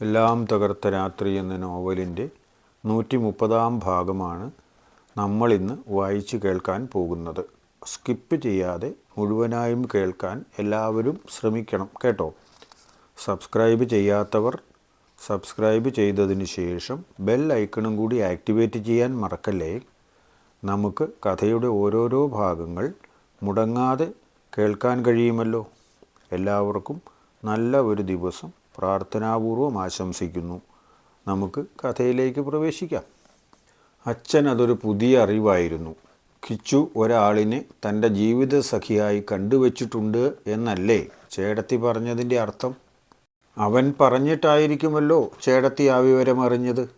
എല്ലാം തകർത്ത രാത്രി എന്ന നോവലിന്റെ നൂറ്റി മുപ്പതാം ഭാഗമാണ് നമ്മളിന്ന് വായിച്ചു കേൾക്കാൻ പോകുന്നത്. സ്കിപ്പ് ചെയ്യാതെ മുഴുവനായും കേൾക്കാൻ എല്ലാവരും ശ്രമിക്കണം കേട്ടോ. സബ്സ്ക്രൈബ് ചെയ്യാത്തവർ സബ്സ്ക്രൈബ് ചെയ്തതിന് ശേഷം ബെൽ ഐക്കണും കൂടി ആക്ടിവേറ്റ് ചെയ്യാൻ മറക്കല്ലേ? നമുക്ക് കഥയുടെ ഓരോരോ ഭാഗങ്ങൾ മുടങ്ങാതെ കേൾക്കാൻ കഴിയുമല്ലോ? എല്ലാവർക്കും നല്ല ഒരു ദിവസം പ്രാർത്ഥനാപൂർവം ആശംസിക്കുന്നു. നമുക്ക് കഥയിലേക്ക് പ്രവേശിക്കാം. അച്ഛൻ അതൊരു പുതിയ അറിവായിരുന്നു. കിച്ചു ഒരാളിനെ തന്റെ ജീവിത സഖിയായി കണ്ടുവച്ചിട്ടുണ്ട് എന്നല്ലേ ചേടത്തി പറഞ്ഞതിന്റെ അർത്ഥം? അവൻ പറഞ്ഞിട്ടായിരിക്കുമല്ലോ ചേടത്തി ആ വിവരം അറിഞ്ഞത്.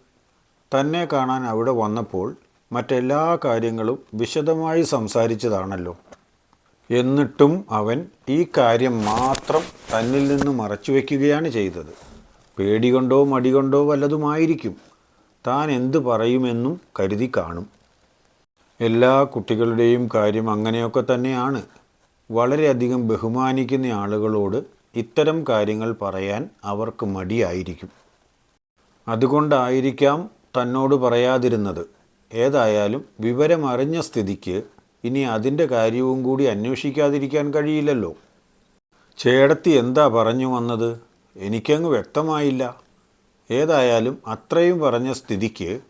തന്നെ കാണാൻ അവിടെ വന്നപ്പോൾ മറ്റെല്ലാ കാര്യങ്ങളും വിശദമായി സംസാരിച്ചതാണല്ലോ. എന്നിട്ടും അവൻ ഈ കാര്യം മാത്രം തന്നിൽ നിന്ന് മറച്ചു വയ്ക്കുകയാണ് ചെയ്തത്. പേടി കൊണ്ടോ മടി കൊണ്ടോ വല്ലതുമായിരിക്കും. താൻ എന്തു പറയുമെന്നും കരുതി കാണും. എല്ലാ കുട്ടികളുടെയും കാര്യം അങ്ങനെയൊക്കെ തന്നെയാണ്. വളരെയധികം ബഹുമാനിക്കുന്ന ആളുകളോട് ഇത്തരം കാര്യങ്ങൾ പറയാൻ അവർക്ക് മടിയായിരിക്കും. അതുകൊണ്ടായിരിക്കാം തന്നോട് പറയാതിരുന്നത്. ഏതായാലും വിവരമറിഞ്ഞ സ്ഥിതിക്ക് ഇനി അതിന്റെ കാര്യവും കൂടി അന്വേഷിക്കാതിരിക്കാൻ കഴിയില്ലല്ലോ. ചേടത്തി എന്താ പറഞ്ഞു വന്നത്? എനിക്കങ്ങ് വ്യക്തമായില്ല. ഏതായാലും അത്രയും പറഞ്ഞ സ്ഥിതിക്ക്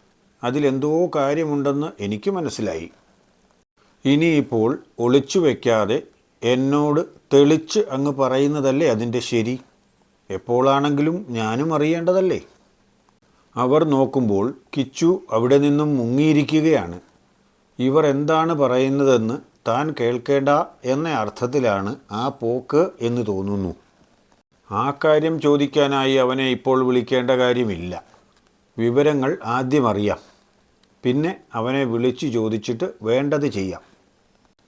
അതിലെന്തോ കാര്യമുണ്ടെന്ന് എനിക്ക് മനസ്സിലായി. ഇനിയിപ്പോൾ ഒളിച്ചു വയ്ക്കാതെ എന്നോട് തെളിച്ച് അങ്ങ് പറയുന്നതല്ലേ അതിന്റെ ശരി? എപ്പോഴാണെങ്കിലും ഞാനും അറിയേണ്ടതല്ലേ? അവർ നോക്കുമ്പോൾ കിച്ചു അവിടെ നിന്നും മുങ്ങിയിരിക്കുകയാണ്. ഇവർ എന്താണ് പറയുന്നതെന്ന് താൻ കേൾക്കേണ്ട എന്ന അർത്ഥത്തിലാണ് ആ പോക്ക് എന്ന് തോന്നുന്നു. ആ കാര്യം ചോദിക്കാനായി അവനെ ഇപ്പോൾ വിളിക്കേണ്ട കാര്യമില്ല. വിവരങ്ങൾ ആദ്യം അറിയാം. പിന്നെ അവനെ വിളിച്ചു ചോദിച്ചിട്ട് വേണ്ടത് ചെയ്യാം.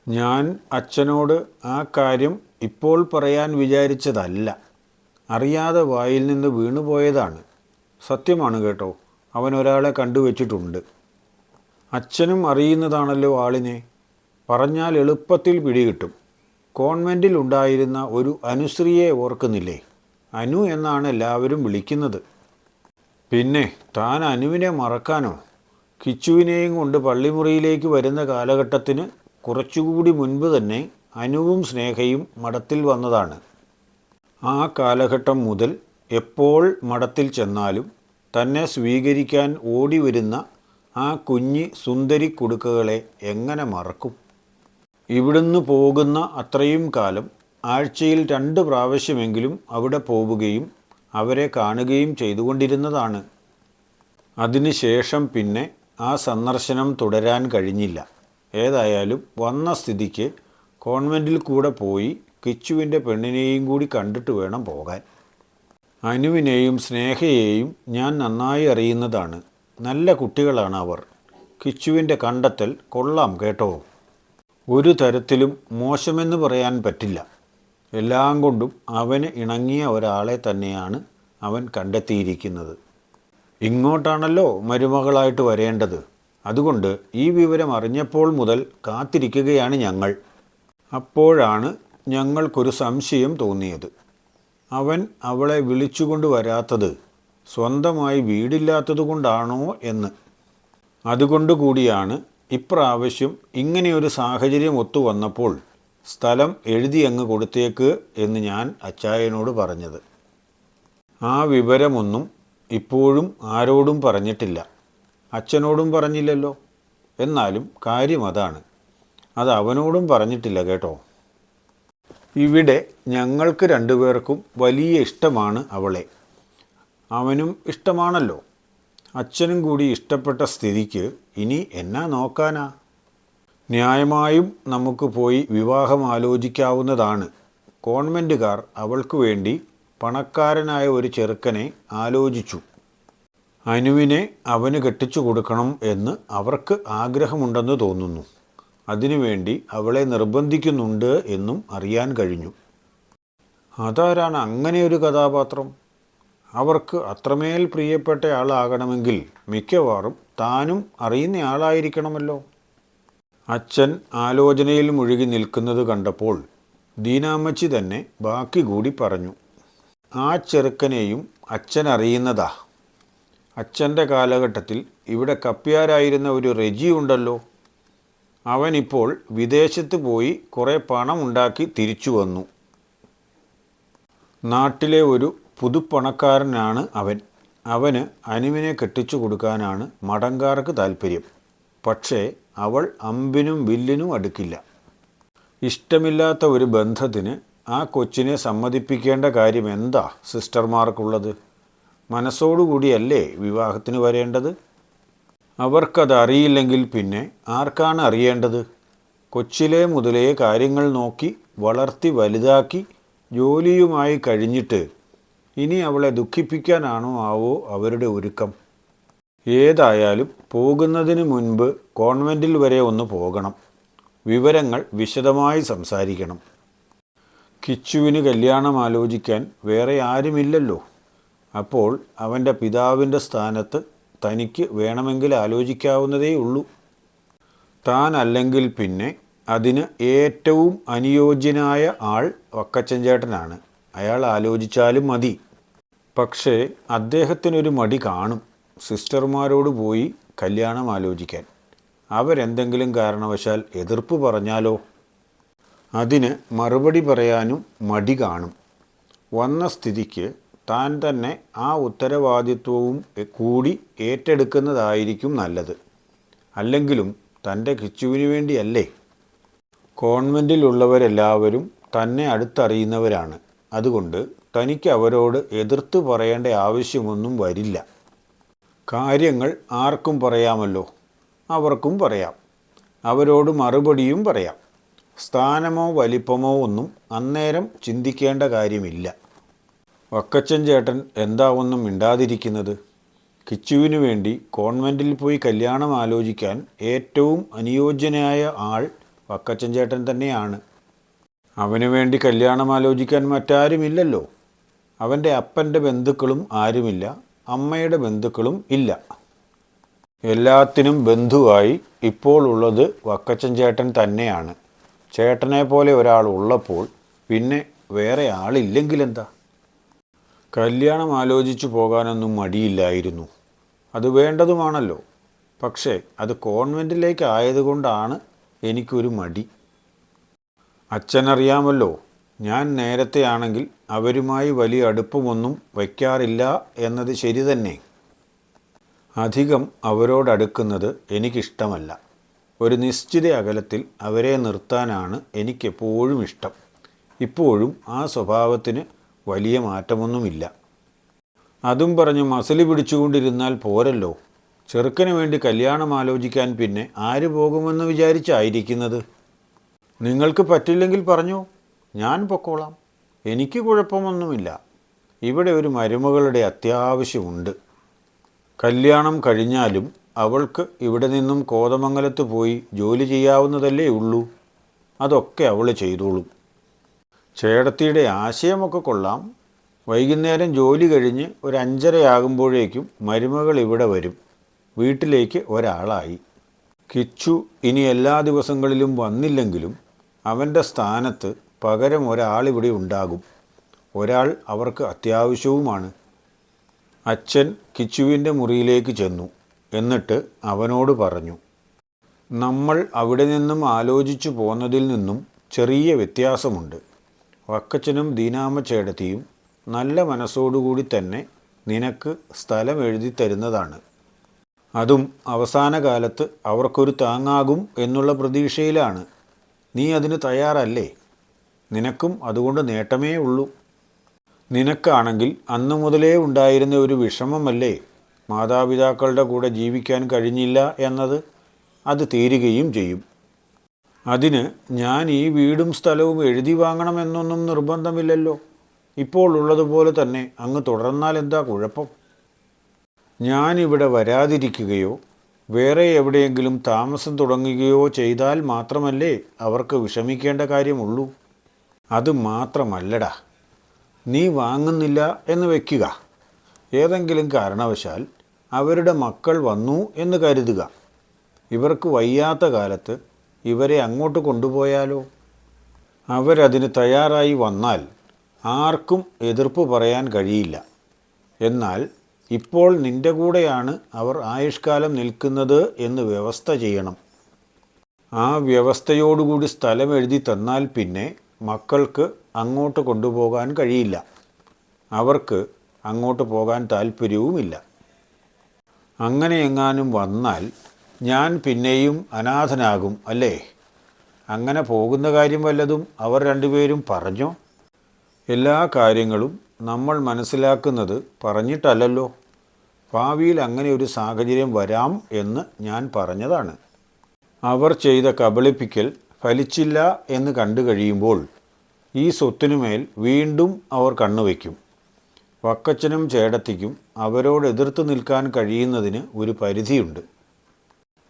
ഞാൻ അച്ഛനോട് ആ കാര്യം ഇപ്പോൾ പറയാൻ വിചാരിച്ചതല്ല. അറിയാതെ വായിൽ നിന്ന് വീണുപോയതാണ്. സത്യമാണ് കേട്ടോ അവൻ ഒരാളെ കണ്ടുവച്ചിട്ടുണ്ട്. അച്ഛനും അറിയുന്നതാണല്ലോ ആളിനെ. പറഞ്ഞാൽ എളുപ്പത്തിൽ പിടികിട്ടും. കോൺവെന്റിൽ ഉണ്ടായിരുന്ന ഒരു അനുശ്രീയെ ഓർക്കുന്നില്ലേ? അനു എന്നാണ് എല്ലാവരും വിളിക്കുന്നത്. പിന്നെ താൻ അനുവിനെ മറക്കാനോ? കിച്ചുവിനെയും കൊണ്ട് പള്ളിമുറിയിലേക്ക് വരുന്ന കാലഘട്ടത്തിന് കുറച്ചുകൂടി മുൻപ് തന്നെ അനുവും സ്നേഹയും മഠത്തിൽ വന്നതാണ്. ആ കാലഘട്ടം മുതൽ എപ്പോൾ മഠത്തിൽ ചെന്നാലും തന്നെ സ്വീകരിക്കാൻ ഓടി വരുന്ന ആ കുഞ്ഞി സുന്ദരി കുടുക്കകളെ എങ്ങനെ മറക്കും? ഇവിടുന്ന് പോകുന്ന അത്രയും കാലം ആഴ്ചയിൽ രണ്ട് പ്രാവശ്യമെങ്കിലും അവിടെ പോവുകയും അവരെ കാണുകയും ചെയ്തുകൊണ്ടിരുന്നതാണ്. അതിനുശേഷം പിന്നെ ആ സന്ദർശനം തുടരാൻ കഴിഞ്ഞില്ല. ഏതായാലും വന്ന സ്ഥിതിക്ക് കോൺവെന്റിൽ കൂടെ പോയി കിച്ചുവിന്റെ പെണ്ണിനെയും കൂടി കണ്ടിട്ട് വേണം പോകാൻ. അനുവിനെയും സ്നേഹയെയും ഞാൻ നന്നായി അറിയുന്നതാണ്. നല്ല കുട്ടികളാണ് അവർ. കിച്ചുവിന്റെ കണ്ടെത്തൽ കൊള്ളാം കേട്ടോ. ഒരു തരത്തിലും മോശമെന്ന് പറയാൻ പറ്റില്ല. എല്ലാം കൊണ്ടും അവന് ഇണങ്ങിയ ഒരാളെ തന്നെയാണ് അവൻ കണ്ടെത്തിയിരിക്കുന്നത്. ഇങ്ങോട്ടാണല്ലോ മരുമകളായിട്ട് വരേണ്ടത്. അതുകൊണ്ട് ഈ വിവരം അറിഞ്ഞപ്പോൾ മുതൽ കാത്തിരിക്കുകയാണ് ഞങ്ങൾ. അപ്പോഴാണ് ഞങ്ങൾക്കൊരു സംശയം തോന്നിയത്. അവൻ അവളെ വിളിച്ചുകൊണ്ട് വരാത്തത് സ്വന്തമായി വീടില്ലാത്തതുകൊണ്ടാണോ എന്ന്. അതുകൊണ്ട് കൂടിയാണ് ഇപ്രാവശ്യം ഇങ്ങനെയൊരു സാഹചര്യം ഒത്തു വന്നപ്പോൾ സ്ഥലം എഴുതി അങ്ങ് കൊടുത്തേക്ക് എന്ന് ഞാൻ അച്ചായനോട് പറഞ്ഞത്. ആ വിവരമൊന്നും ഇപ്പോഴും ആരോടും പറഞ്ഞിട്ടില്ല. അച്ഛനോടും പറഞ്ഞില്ലല്ലോ. എന്നാലും കാര്യം അതാണ്. അത് അവനോടും പറഞ്ഞിട്ടില്ല കേട്ടോ. ഇവിടെ ഞങ്ങൾക്ക് രണ്ടുപേർക്കും വലിയ ഇഷ്ടമാണ് അവളെ. അവനും ഇഷ്ടമാണല്ലോ. അച്ഛനും കൂടി ഇഷ്ടപ്പെട്ട സ്ഥിതിക്ക് ഇനി എന്നാ നോക്കാനാ? ന്യായമായും നമുക്ക് പോയി വിവാഹം ആലോചിക്കാവുന്നതാണ് കോൺവെന്റുകാർ അവൾക്ക് വേണ്ടി പണക്കാരനായ ഒരു ചെറുക്കനെ ആലോചിച്ചു. അനുവിനെ അവന് കെട്ടിച്ചു കൊടുക്കണം എന്ന് അവർക്ക് ആഗ്രഹമുണ്ടെന്ന് തോന്നുന്നു. അതിനുവേണ്ടി അവളെ നിർബന്ധിക്കുന്നുണ്ട് എന്നും അറിയാൻ കഴിഞ്ഞു. അതാരാണ് അങ്ങനെ ഒരു കഥാപാത്രം? അവർക്ക് അത്രമേൽ പ്രിയപ്പെട്ട ആളാകണമെങ്കിൽ മിക്കവാറും താനും അറിയുന്നയാളായിരിക്കണമല്ലോ. അച്ഛൻ ആലോചനയിൽ മുഴുകി നിൽക്കുന്നത് കണ്ടപ്പോൾ ദീനാമ്മച്ചി തന്നെ ബാക്കി കൂടി പറഞ്ഞു ആ ചെറുക്കനെയും അച്ഛൻ അറിയുന്നതാ. അച്ഛന്റെ കാലഘട്ടത്തിൽ ഇവിടെ കപ്പ്യാരായിരുന്ന ഒരു റെജി ഉണ്ടല്ലോ. അവനിപ്പോൾ വിദേശത്ത് പോയി കുറേ പണം ഉണ്ടാക്കി തിരിച്ചു വന്നു. നാട്ടിലെ ഒരു പുതുപ്പണക്കാരനാണ് അവൻ. അവന് അനുവിനെ കെട്ടിച്ചു കൊടുക്കാനാണ് മടങ്കാർക്ക് താല്പര്യം പക്ഷേ അവൾ അമ്പിനും വില്ലിനും അടുക്കില്ല. ഇഷ്ടമില്ലാത്ത ഒരു ബന്ധത്തിന് ആ കൊച്ചിനെ സമ്മതിപ്പിക്കേണ്ട കാര്യം എന്താ സിസ്റ്റർമാർക്കുള്ളത്? മനസ്സോടുകൂടിയല്ലേ വിവാഹത്തിന് വരേണ്ടത്? അവർക്കതറിയില്ലെങ്കിൽ പിന്നെ ആർക്കാണ് അറിയേണ്ടത്? കൊച്ചിലെ മുതലേ കാര്യങ്ങൾ നോക്കി വളർത്തി വലുതാക്കി ജോലിയുമായി കഴിഞ്ഞിട്ട് ഇനി അവളെ ദുഃഖിപ്പിക്കാനാണോ ആവോ അവരുടെ ഒരുക്കം? ഏതായാലും പോകുന്നതിന് മുൻപ് കോൺവെന്റിൽ വരെ ഒന്ന് പോകണം. വിവരങ്ങൾ വിശദമായി സംസാരിക്കണം. കിച്ചുവിന് കല്യാണം ആലോചിക്കാൻ വേറെ ആരുമില്ലല്ലോ. അപ്പോൾ അവന്റെ പിതാവിന്റെ സ്ഥാനത്ത് തനിക്ക് വേണമെങ്കിൽ ആലോചിക്കാവുന്നതേ ഉള്ളൂ. താൻ അല്ലെങ്കിൽ പിന്നെ അതിന് ഏറ്റവും അനുയോജ്യനായ ആൾ വക്കച്ചൻ ചേട്ടനാണ്. അയാൾ ആലോചിച്ചാലും മതി. പക്ഷേ അദ്ദേഹത്തിനൊരു മടി കാണും. സിസ്റ്റർമാരോട് പോയി കല്യാണം ആലോചിക്കാൻ. അവരെന്തെങ്കിലും കാരണവശാൽ എതിർപ്പ് പറഞ്ഞാലോ? അതിന് മറുപടി പറയാനും മടി കാണും. വന്ന സ്ഥിതിക്ക് താൻ തന്നെ ആ ഉത്തരവാദിത്വവും കൂടി ഏറ്റെടുക്കുന്നതായിരിക്കും നല്ലത്. അല്ലെങ്കിലും തന്റെ കിച്ചുവിന് വേണ്ടിയല്ലേ? കോൺവെന്റിലുള്ളവരെല്ലാവരും തന്നെ അടുത്തറിയുന്നവരാണ്. അതുകൊണ്ട് തനിക്ക് അവരോട് എതിർത്ത് പറയേണ്ട ആവശ്യമൊന്നും വരില്ല. കാര്യങ്ങൾ ആർക്കും പറയാമല്ലോ. അവർക്കും പറയാം. അവരോട് മറുപടിയും പറയാം. സ്ഥാനമോ വലിപ്പമോ ഒന്നും അന്നേരം ചിന്തിക്കേണ്ട കാര്യമില്ല. വക്കച്ചൻ ചേട്ടൻ എന്താ ഒന്നും മിണ്ടാതിരിക്കുന്നത്? കിച്ചുവിനു വേണ്ടി കോൺവെന്റിൽ പോയി കല്യാണം ആലോചിക്കാൻ ഏറ്റവും അനുയോജ്യനായ ആൾ വക്കച്ചൻ ചേട്ടൻ തന്നെയാണ്. അവന് വേണ്ടി കല്യാണം ആലോചിക്കാൻ മറ്റാരുമില്ലല്ലോ. അവന്റെ അപ്പന്റെ ബന്ധുക്കളും ആരുമില്ല. അമ്മയുടെ ബന്ധുക്കളും ഇല്ല. എല്ലാത്തിനും ബന്ധുവായി ഇപ്പോൾ ഉള്ളത് വക്കച്ചൻ ചേട്ടൻ തന്നെയാണ്. ചേട്ടനെ പോലെ ഒരാൾ ഉള്ളപ്പോൾ പിന്നെ വേറെ ആളില്ലെങ്കിലെന്താ? കല്യാണം ആലോചിച്ചു പോകാനൊന്നും മടിയില്ലായിരുന്നു. അത് വേണ്ടതുമാണല്ലോ. പക്ഷേ അത് കോൺവെന്റിലേക്ക് ആയതുകൊണ്ടാണ് എനിക്കൊരു മടി. അച്ഛനറിയാമല്ലോ ഞാൻ നേരത്തെയാണെങ്കിൽ അവരുമായി വലിയ അടുപ്പമൊന്നും വയ്ക്കാറില്ല എന്നത് ശരി തന്നെ. അധികം അവരോടടുക്കുന്നത് എനിക്കിഷ്ടമല്ല. ഒരു നിശ്ചിത അകലത്തിൽ അവരെ നിർത്താനാണ് എനിക്കെപ്പോഴും ഇഷ്ടം. ഇപ്പോഴും ആ സ്വഭാവത്തിന് വലിയ മാറ്റമൊന്നുമില്ല. അതും പറഞ്ഞ് മസിലി പിടിച്ചുകൊണ്ടിരുന്നാൽ പോരല്ലോ. ചെറുക്കന് വേണ്ടി കല്യാണം ആലോചിക്കാൻ പിന്നെ ആര് പോകുമെന്ന് വിചാരിച്ചായിരിക്കുന്നത്? നിങ്ങൾക്ക് പറ്റില്ലെങ്കിൽ പറഞ്ഞു ഞാൻ പൊക്കോളാം. എനിക്ക് കുഴപ്പമൊന്നുമില്ല. ഇവിടെ ഒരു മരുമകളുടെ അത്യാവശ്യമുണ്ട്. കല്യാണം കഴിഞ്ഞാലും അവൾക്ക് ഇവിടെ നിന്നും കോതമംഗലത്ത് പോയി ജോലി ചെയ്യാവുന്നതല്ലേ ഉള്ളൂ. അതൊക്കെ അവൾ ചെയ്തോളും. ചേടത്തിയുടെ ആശയമൊക്കെ കൊള്ളാം. വൈകുന്നേരം ജോലി കഴിഞ്ഞ് ഒരു അഞ്ചരയാകുമ്പോഴേക്കും മരുമകൾ ഇവിടെ വരും. വീട്ടിലേക്ക് ഒരാളായി. കിച്ചു ഇനി എല്ലാ ദിവസങ്ങളിലും വന്നില്ലെങ്കിലും അവന്റെ സ്ഥാനത്ത് പകരം ഒരാളിവിടെ ഉണ്ടാകും. ഒരാൾ അവർക്ക് അത്യാവശ്യവുമാണ്. അച്ഛൻ കിച്ചുവിന്റെ മുറിയിലേക്ക് ചെന്നു. എന്നിട്ട് അവനോട് പറഞ്ഞു നമ്മൾ അവിടെ നിന്നും ആലോചിച്ചു പോന്നതിൽ നിന്നും ചെറിയ വ്യത്യാസമുണ്ട്. വക്കച്ചനും ദീനാമ ചേടത്തിയും നല്ല മനസ്സോടുകൂടി തന്നെ നിനക്ക് സ്ഥലം എഴുതി തരുന്നതാണ്. അതും അവസാന കാലത്ത് അവർക്കൊരു താങ്ങാകും എന്നുള്ള പ്രതീക്ഷയിലാണ്. നീ അതിന് തയ്യാറല്ലേ? നിനക്കും അതുകൊണ്ട് നേട്ടമേ ഉള്ളൂ. നിനക്കാണെങ്കിൽ അന്നു മുതലേ ഉണ്ടായിരുന്ന ഒരു വിഷമമല്ലേ? മാതാപിതാക്കളുടെ കൂടെ ജീവിക്കാൻ കഴിഞ്ഞില്ല എന്നത് അത് തീരുകയും ചെയ്യും. അതിന് ഞാൻ ഈ വീടും സ്ഥലവും എഴുതി വാങ്ങണമെന്നൊന്നും നിർബന്ധമില്ലല്ലോ. ഇപ്പോൾ ഉള്ളതുപോലെ തന്നെ അങ്ങ് തുടർന്നാൽ എന്താ കുഴപ്പം? ഞാനിവിടെ വരാതിരിക്കുകയോ വേറെ എവിടെയെങ്കിലും താമസം തുടങ്ങുകയോ ചെയ്താൽ മാത്രമല്ലേ അവർക്ക് വിഷമിക്കേണ്ട കാര്യമുള്ളൂ. അത് മാത്രമല്ലടാ. നീ വാങ്ങുന്നില്ല എന്ന് വയ്ക്കുക ഏതെങ്കിലും കാരണവശാൽ അവരുടെ മക്കൾ വന്നു എന്ന് കരുതുക. ഇവർക്ക് വയ്യാത്ത കാലത്ത് ഇവരെ അങ്ങോട്ട് കൊണ്ടുപോയാലോ? അവരതിന് തയ്യാറായി വന്നാൽ ആർക്കും എതിർപ്പ് പറയാൻ കഴിയില്ല. എന്നാൽ ഇപ്പോൾ നിന്റെ കൂടെയാണ് അവർ ആയുഷ്കാലം നിൽക്കുന്നത് എന്ന് വ്യവസ്ഥ ചെയ്യണം. ആ വ്യവസ്ഥയോടുകൂടി സ്ഥലം എഴുതി തന്നാൽ പിന്നെ മക്കൾക്ക് അങ്ങോട്ട് കൊണ്ടുപോകാൻ കഴിയില്ല. അവർക്ക് അങ്ങോട്ട് പോകാൻ താല്പര്യവുമില്ല അങ്ങനെ എങ്ങാനും വന്നാൽ ഞാൻ പിന്നെയും അനാഥനാകും അല്ലേ? അങ്ങനെ പോകുന്ന കാര്യം വല്ലതും അവർ രണ്ടുപേരും പറഞ്ഞോ? എല്ലാ കാര്യങ്ങളും നമ്മൾ മനസ്സിലാക്കുന്നത് പറഞ്ഞിട്ടല്ലല്ലോ. ഭാവിയിൽ അങ്ങനെ ഒരു സാഹചര്യം വരാം എന്ന് ഞാൻ പറഞ്ഞതാണ്. അവർ ചെയ്ത കബളിപ്പിക്കൽ ഫലിച്ചില്ല എന്ന് കണ്ടു കഴിയുമ്പോൾ ഈ സ്വത്തിനുമേൽ വീണ്ടും അവർ കണ്ണുവയ്ക്കും വക്കച്ചനും ചേടത്തിക്കും അവരോട് എതിർത്ത് നിൽക്കാൻ കഴിയുന്നതിന് ഒരു പരിധിയുണ്ട്.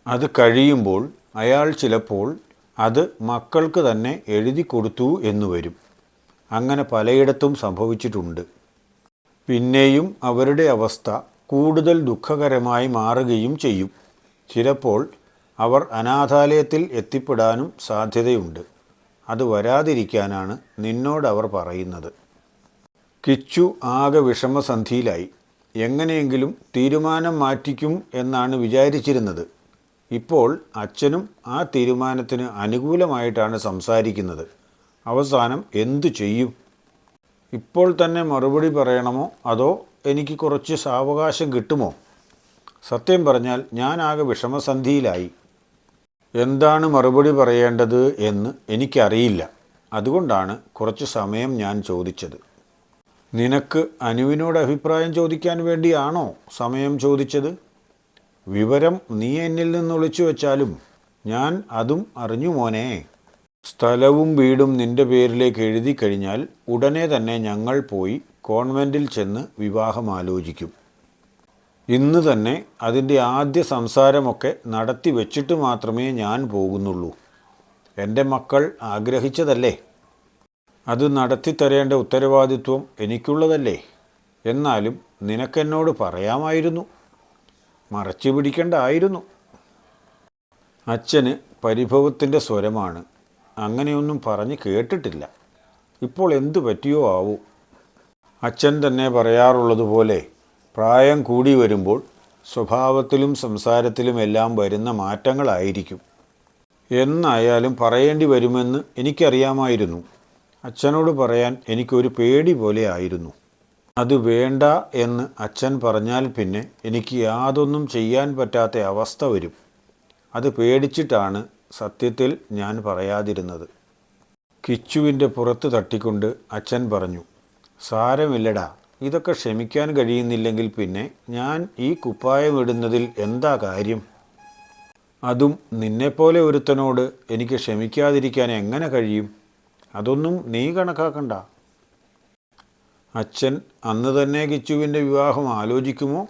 അത് കഴിയുമ്പോൾ അയാൾ ചിലപ്പോൾ അത് മക്കൾക്ക് തന്നെ എഴുതി കൊടുത്തു എന്ന് വരും. അങ്ങനെ പലയിടത്തും സംഭവിച്ചിട്ടുണ്ട്. പിന്നെയും അവരുടെ അവസ്ഥ കൂടുതൽ ദുഃഖകരമായി മാറുകയും ചെയ്യും. ചിലപ്പോൾ അവർ അനാഥാലയത്തിൽ എത്തിപ്പെടാനും സാധ്യതയുണ്ട്. അത് വരാതിരിക്കാനാണ് നിന്നോടവർ പറയുന്നത്. കിച്ചു ആകെ വിഷമസന്ധിയിലായി. എങ്ങനെയെങ്കിലും തീരുമാനം മാറ്റിക്കും എന്നാണ് വിചാരിച്ചിരുന്നത്. ഇപ്പോൾ അച്ഛനും ആ തീരുമാനത്തിന് അനുകൂലമായിട്ടാണ് സംസാരിക്കുന്നത്. അവസാനം എന്തു ചെയ്യും? ഇപ്പോൾ തന്നെ മറുപടി പറയണമോ അതോ എനിക്ക് കുറച്ച് സാവകാശം കിട്ടുമോ? സത്യം പറഞ്ഞാൽ ഞാൻ ആകെ വിഷമസന്ധിയിലായി. എന്താണ് മറുപടി പറയേണ്ടത് എന്ന് എനിക്കറിയില്ല. അതുകൊണ്ടാണ് കുറച്ച് സമയം ഞാൻ ചോദിച്ചത്. നിനക്ക് അനുവിനോട് അഭിപ്രായം ചോദിക്കാൻ വേണ്ടിയാണോ സമയം ചോദിച്ചത്? വിവരം നീ എന്നിൽ നിന്ന് ഒളിച്ചു വെച്ചാലും ഞാൻ അതും അറിഞ്ഞു മോനെ. സ്ഥലവും വീടും നിന്റെ പേരിലേക്ക് എഴുതി കഴിഞ്ഞാൽ ഉടനെ തന്നെ ഞങ്ങൾ പോയി കോൺവെന്റിൽ ചെന്ന് വിവാഹം ആലോചിക്കും. ഇന്ന് തന്നെ അതിന്റെ ആദ്യ സംസാരമൊക്കെ നടത്തി വെച്ചിട്ട് മാത്രമേ ഞാൻ പോകുന്നുള്ളൂ. എന്റെ മക്കൾ ആഗ്രഹിച്ചതല്ലേ? അത് നടത്തിത്തരേണ്ട ഉത്തരവാദിത്വം എനിക്കുള്ളതല്ലേ? എന്നാലും നിനക്കെന്നോട് പറയാമായിരുന്നു. മറച്ചു പിടിക്കേണ്ടായിരുന്നു. അച്ഛന് പരിഭവത്തിന്റെ സ്വരമാണ്. അങ്ങനെയൊന്നും പറഞ്ഞ് കേട്ടിട്ടില്ല. ഇപ്പോൾ എന്തു പറ്റിയോ ആവൂ. അച്ഛൻ തന്നെ പറയാറുള്ളതുപോലെ പ്രായം കൂടി വരുമ്പോൾ സ്വഭാവത്തിലും സംസാരത്തിലും എല്ലാം വരുന്ന മാറ്റങ്ങളായിരിക്കും. എന്നായാലും പറയേണ്ടി വരുമെന്ന് എനിക്കറിയാമായിരുന്നു. അച്ഛനോട് പറയാൻ എനിക്കൊരു പേടി പോലെ ആയിരുന്നു. അത് വേണ്ട എന്ന് അച്ഛൻ പറഞ്ഞാൽ പിന്നെ എനിക്ക് യാതൊന്നും ചെയ്യാൻ പറ്റാത്ത അവസ്ഥ വരും. അത് പേടിച്ചിട്ടാണ് സത്യത്തിൽ ഞാൻ പറയാതിരുന്നത്. കിച്ചുവിന്റെ പുറത്ത് തട്ടിക്കൊണ്ട് അച്ഛൻ പറഞ്ഞു സാരമില്ലടാ. ഇതൊക്കെ ക്ഷമിക്കാൻ കഴിയുന്നില്ലെങ്കിൽ പിന്നെ ഞാൻ ഈ കുപ്പായം ഇടുന്നതിൽ എന്താ കാര്യം? അതും നിന്നെപ്പോലെ ഒരുത്തനോട് എനിക്ക് ക്ഷമിക്കാതിരിക്കാൻ എങ്ങനെ കഴിയും? അതൊന്നും നീ കണക്കാക്കണ്ട. അച്ഛൻ അന്ന് തന്നെ കിച്ചുവിന്റെ വിവാഹം ആലോചിക്കുമോ?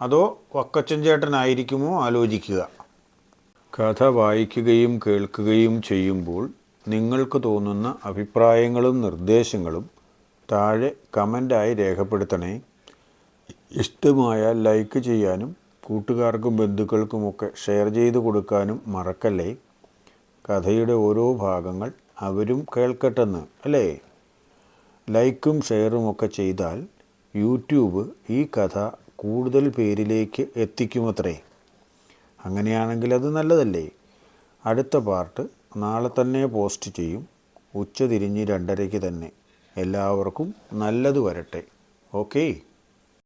അതോ വക്കച്ചൻ ചേട്ടനായിരിക്കുമോ ആലോചിക്കുക? കഥ വായിക്കുകയും കേൾക്കുകയും ചെയ്യുമ്പോൾ നിങ്ങൾക്ക് തോന്നുന്ന അഭിപ്രായങ്ങളും നിർദ്ദേശങ്ങളും താഴെ കമന്റായി രേഖപ്പെടുത്തണേ. ഇഷ്ടമായാൽ ലൈക്ക് ചെയ്യാനും കൂട്ടുകാർക്കും ബന്ധുക്കൾക്കുമൊക്കെ ഷെയർ ചെയ്ത് കൊടുക്കാനും മറക്കല്ലേ? കഥയുടെ ഓരോ ഭാഗങ്ങൾ അവരും കേൾക്കട്ടെന്ന് അല്ലേ? ലൈക്കും ഷെയറും ഒക്കെ ചെയ്താൽ യൂട്യൂബ് ഈ കഥ കൂടുതൽ പേരിലേക്ക് എത്തിക്കുമത്രേ. അങ്ങനെയാണെങ്കിൽ അത് നല്ലതല്ലേ? അടുത്ത പാർട്ട് നാളെ തന്നെ പോസ്റ്റ് ചെയ്യും. ഉച്ച തിരിഞ്ഞ് രണ്ടരയ്ക്ക് തന്നെ. എല്ലാവർക്കും നല്ലത് വരട്ടെ. ഓക്കേ?